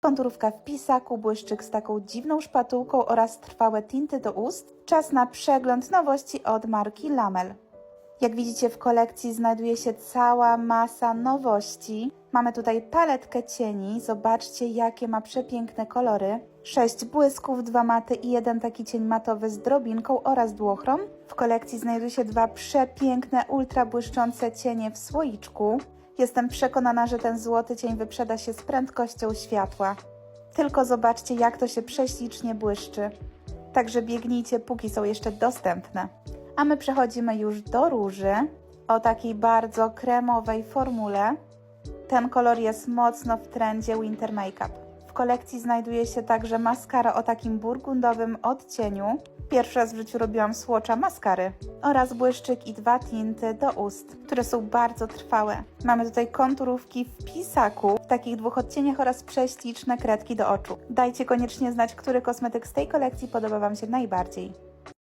konturówka w pisaku, błyszczyk z taką dziwną szpatułką oraz trwałe tinty do ust. Czas na przegląd nowości od marki Lamel. Jak widzicie w kolekcji znajduje się cała masa nowości. Mamy tutaj paletkę cieni, zobaczcie jakie ma przepiękne kolory. Sześć błysków, dwa maty i jeden taki cień matowy z drobinką oraz dłochrom. W kolekcji znajdują się dwa przepiękne, ultra błyszczące cienie w słoiczku. Jestem przekonana, że ten złoty cień wyprzeda się z prędkością światła. Tylko zobaczcie jak to się prześlicznie błyszczy. Także biegnijcie póki są jeszcze dostępne. A my przechodzimy już do róży o takiej bardzo kremowej formule. Ten kolor jest mocno w trendzie Winter Makeup. W kolekcji znajduje się także maskara o takim burgundowym odcieniu. Pierwszy raz w życiu robiłam słocza maskary oraz błyszczyk i dwa tinty do ust, które są bardzo trwałe. Mamy tutaj konturówki w pisaku w takich dwóch odcieniach oraz prześliczne kredki do oczu. Dajcie koniecznie znać, który kosmetyk z tej kolekcji podoba Wam się najbardziej.